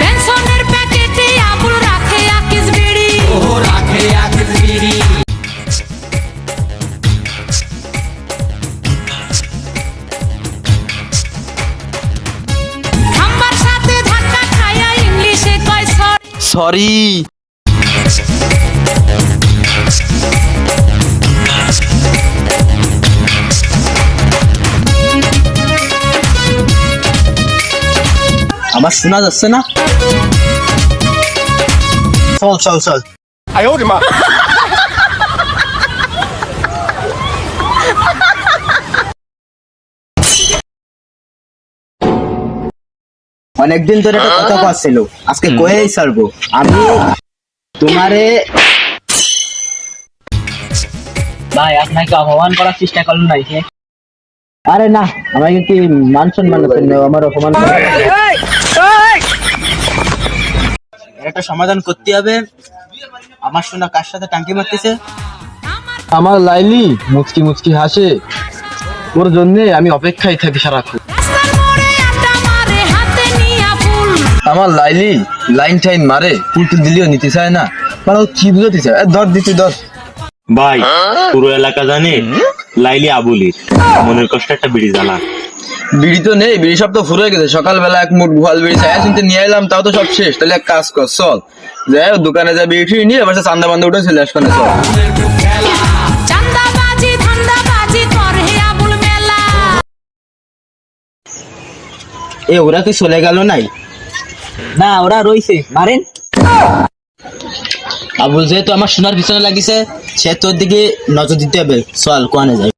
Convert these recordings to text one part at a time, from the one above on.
বেনসনের প্যাকেটে আবুল রাখে আকিস বিড়ি। ও রাখে আকিস বিড়ি। সরি আমার শোনা যাচ্ছে না? চল চল চল। অনেকদিন ধরে একটা কথা পাচ্ছিল আজকে কয়েই ছাড়বো। আমি তোমারে ভাই আপনাকে অপমান করার চেষ্টা করলেন না আরে না আমার কিন্তু মান সম্মান আমার অপমান একটা সমাধান করতে হবে। আমার শোনা কার সাথে টাঙ্কি মারতেছে? আমার লাইলি মুচকি মুচকি হাসে। ওর জন্য আমি অপেক্ষায় থাকি সারাক্ষণ। আমার লাইলি লাইন টাইন মারে পুলটু দিলেও নিতে চায় না। মানে ও কি বুঝাতে চায়? এ, ধর দিতে দর ভাই পুরো এলাকা জানে লাইলি আবুলির। মনের কষ্ট একটা বিড়ি জ্বালা। বিড়ি তো নেই বিড়ি সব তো ফুরে গেছে। সকালবেলা এক মুঠ ভুয়াল বিড়ি চাই শুনতে নিয়ে এলাম তাও তো সব শেষ। তাহলে এক কাজ কর চল। যাই হোক, দোকানে যা বিড়ি ঠিড়ি নিয়ে এবার চান্দা বান্ধা উঠে চলে আসবে চল। আবুল মেলা। এ ওরা কি চলে গেল নাই? না ওরা রইছে মারেন। আবুল যেহেতু আমার সোনার পিছনে লাগিছে সে তোর দিকে নজর দিতে হবে। চল কোয়ানে যাই।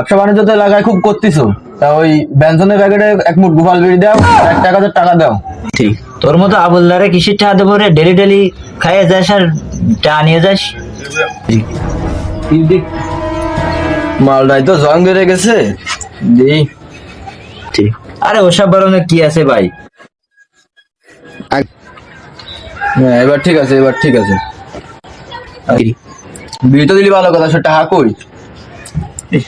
ব্যবসা বাণিজ্য তো এলাকায় খুব করতেছো। তা ওই ব্যঞ্জনের প্যাকেটে এক মুঠ গোপাল বিড়ি দাও এক টাকা টাকা দাও। ঠিক। তোর মতো আবুলদারে কিসের টাকা দেবো রে? ডেলি ডেলি খাইয়ে যাস আর টাকা নিয়ে যাস। মালটাই তো জং বেড়ে গেছে। ঠিক। আরে ওসব বারণে কি আছে ভাই? হ্যাঁ এবার ঠিক আছে এবার ঠিক আছে। বিড়ি তো দিলি ভালো কথা সে টাকা কই?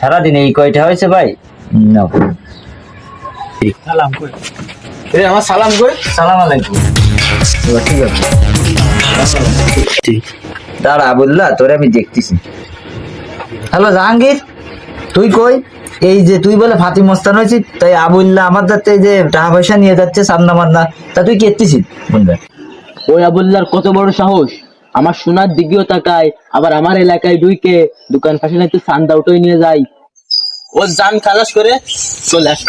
সারাদিন এই কয়টা হয়েছে ভাই? না। এ আমার সালাম কই? সালাম আলাইকুম। ঠিক আছে। দাঁড়া বললা তোরে আমি দেখতেছি। হ্যালো জাহাঙ্গীর তুই কই? এই যে তুই বলে ফাতি মস্তান হয়েছিস তাই আবুল্লাহ আমার যাতে যে টাকা পয়সা নিয়ে যাচ্ছে সামনা মান্না তা তুই কি বলবে ওই আবুল্লার কত বড় সাহস? আমার সোনার দিকেও তাকায় আবার আমার এলাকায় ঢুকে দোকান ফাঁসে নাকি চান্দা উঠে নিয়ে যায়। ও জান খালাস করে চলে আস।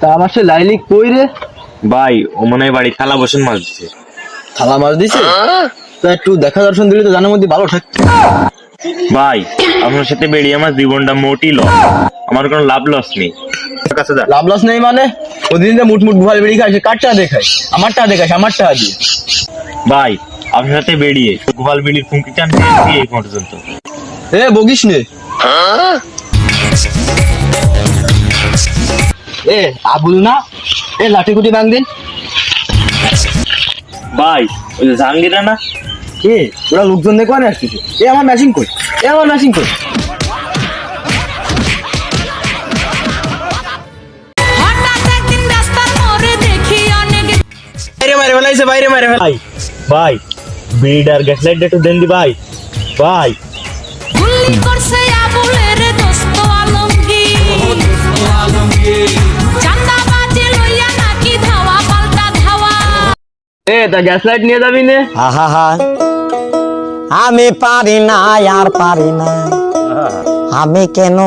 তা আমার সে লাইলি কই রে? ভাই ও মনে হয় বাড়ি থালা বসেন মাছ দিচ্ছে থালা মাছ দিছে তা একটু দেখা দর্শন দিলে তো জানার মধ্যে ভালো থাকতো। ভাই আপনার সাথে বেরিয়ে আমার জীবনটা মোটি লস আমার কোনো লাভ লস নেই। কাছে যা। লাভ লস নেই মানে? ওদিন যে মুট মুট ভুয়াল বেরিয়ে খায় সে কার টাকা দেখায় আমার টাকা দেখায় আমার টাকা দিয়ে ভাই আপনার সাথে বেরিয়ে গোপাল বিড়ির ফুঙ্কি দিয়েছি এই পর্যন্ত। এ বকিস নে। এ আবুল না? এ লাঠি কুটি ভাঙ দিন ভাই ওই যে জাহাঙ্গীরা না? এ ওরা লোকজন দেখো না আসতেছে এ আমার ম্যাচিং কই? এ আমার ম্যাচিং কই? বাইরে মারে ফেলাইছে বাইরে মারে ভাই লাইট একটু দেন দি ভাই। ভাই। গুল্লি করছে আবুলের দোস্ত আলমগীর। চান্দাবাজি লইয়া নাকি ধাওয়া পাল্টা ধাওয়া। এ তা গ্যাস লাইট নিয়ে যাবি নে। আহা আমি পারি না আর পারি না। আমি কেন